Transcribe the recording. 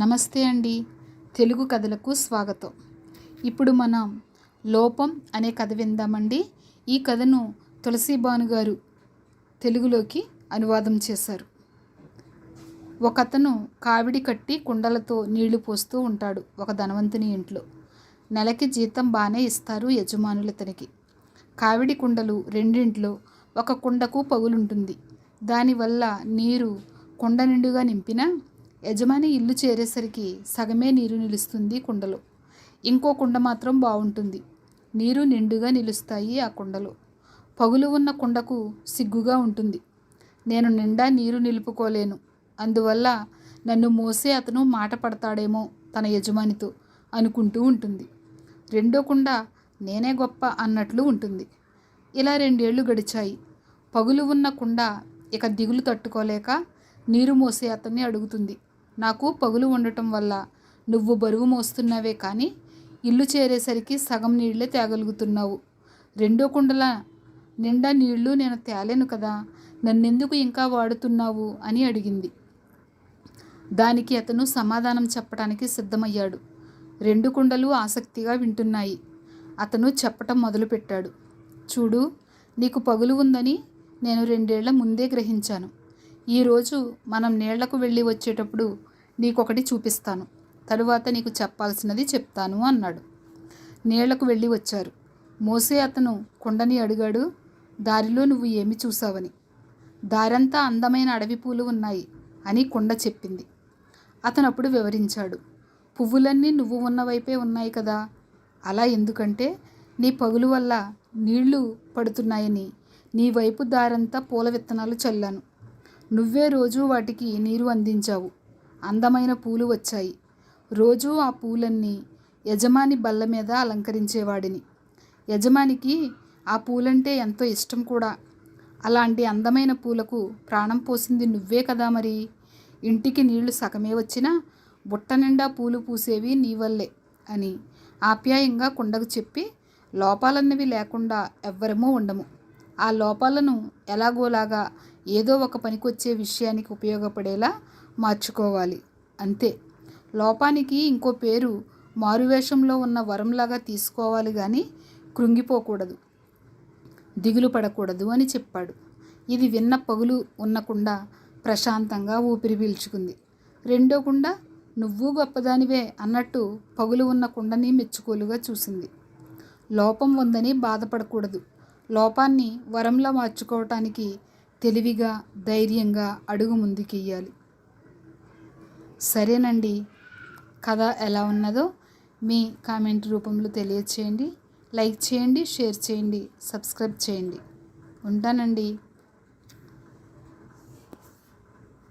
నమస్తే అండి. తెలుగు కథలకు స్వాగతం. ఇప్పుడు మనం లోపం అనే కథ విందామండి. ఈ కథను తులసి గారు తెలుగులోకి అనువాదం చేశారు. ఒకతను కావిడి కట్టి కుండలతో నీళ్ళు పోస్తూ ఉంటాడు ఒక ధనవంతుని ఇంట్లో. నెలకి జీతం బాగానే ఇస్తారు యజమానులు ఇతనికి కావిడి కుండలు రెండింట్లో ఒక కుండకు పగులుంటుంది. దానివల్ల నీరు కుండ నిండుగా నింపినా యజమాని ఇల్లు చేరేసరికి సగమే నీరు నిలుస్తుంది కుండలో. ఇంకో కుండ మాత్రం బాగుంటుంది నీరు నిండుగా నిలుస్తాయి ఆ కుండలో. పగులు ఉన్న కుండకు సిగ్గుగా ఉంటుంది. నేను నిండా నీరు నిలుపుకోలేను. అందువల్ల నన్ను మోసే అతను మాట పడతాడేమో తన యజమానితో అనుకుంటూ ఉంటుంది. రెండో కుండ నేనే గొప్ప అన్నట్లు ఉంటుంది. ఇలా రెండేళ్ళు గడిచాయి. పగులు ఉన్న కుండ ఇక దిగులు తట్టుకోలేక నీరు మోసే అతన్ని అడుగుతుంది. నాకు పగులు ఉండటం వల్ల నువ్వు బరువు మోస్తున్నావే కానీ ఇల్లు చేరేసరికి సగం నీళ్ళే తేగలుగుతున్నావు. రెండో కుండల నిండా నీళ్ళు నేను తేలేను కదా నన్నెందుకు ఇంకా వాడుతున్నావు? అని అడిగింది. దానికి అతను సమాధానం చెప్పడానికి సిద్ధమయ్యాడు. రెండు కుండలు ఆసక్తిగా వింటున్నాయి. అతను చెప్పటం మొదలుపెట్టాడు. చూడు నీకు పగులు ఉందని నేను రెండేళ్ళ ముందే గ్రహించాను. ఈరోజు మనం నీళ్ళకు వెళ్ళి వచ్చేటప్పుడు నీకొకటి చూపిస్తాను. తరువాత నీకు చెప్పాల్సినది చెప్తాను అన్నాడు. నీళ్ళకు వెళ్ళి వచ్చారు. మోసే అతను కుండని అడిగాడు దారిలో నువ్వు ఏమి చూసావని దారంతా అందమైన అడవి పూలు ఉన్నాయి అని కుండ చెప్పింది. అతను అప్పుడు వివరించాడు పువ్వులన్నీ నువ్వు ఉన్న వైపే ఉన్నాయి కదా. అలా ఎందుకంటే నీ పగులు వల్ల నీళ్ళు పడుతున్నాయని నీ వైపు దారంతా పూల విత్తనాలు చల్లాను. నువ్వే రోజు వాటికి నీరు అందించావు. అందమైన పూలు వచ్చాయి. రోజూ ఆ పూలన్నీ యజమాని బల్ల మీద అలంకరించేవాడిని. యజమానికి ఆ పూలంటే ఎంతో ఇష్టం కూడా. అలాంటి అందమైన పూలకు ప్రాణం పోసింది నువ్వే కదా మరి? ఇంటికి నీళ్ళు సగమే వచ్చినా బుట్ట నిండా పూలు పూసేవి నీ వల్లే అని ఆప్యాయంగా కుండకు చెప్పి లోపాలన్నవి లేకుండా ఎవ్వరమూ ఉండము. ఆ లోపాలను ఎలాగోలాగా ఏదో ఒక పనికొచ్చే విషయానికి ఉపయోగపడేలా మార్చుకోవాలి. అంతే. లోపానికి ఇంకో పేరు మారువేషంలో ఉన్న వరంలాగా తీసుకోవాలి కానీ కృంగిపోకూడదు. దిగులు పడకూడదు అని చెప్పాడు. ఇది విన్న పగులు ఉన్నకుండా ప్రశాంతంగా ఊపిరి పీల్చుకుంది. రెండో కుండ నువ్వు గొప్పదానివే అన్నట్టు పగులు ఉన్న కుండని మెచ్చుకోలుగా చూసింది. లోపం ఉందని బాధపడకూడదు. లోపాన్ని వరంలా మార్చుకోవటానికి తెలివిగా ధైర్యంగా అడుగు ముందుకెయ్యాలి. సరేనండి. కథ ఎలా ఉన్నదో మీ కామెంట్ రూపంలో తెలియచేయండి. లైక్ చేయండి షేర్ చేయండి సబ్స్క్రైబ్ చేయండి. ఉంటానండి.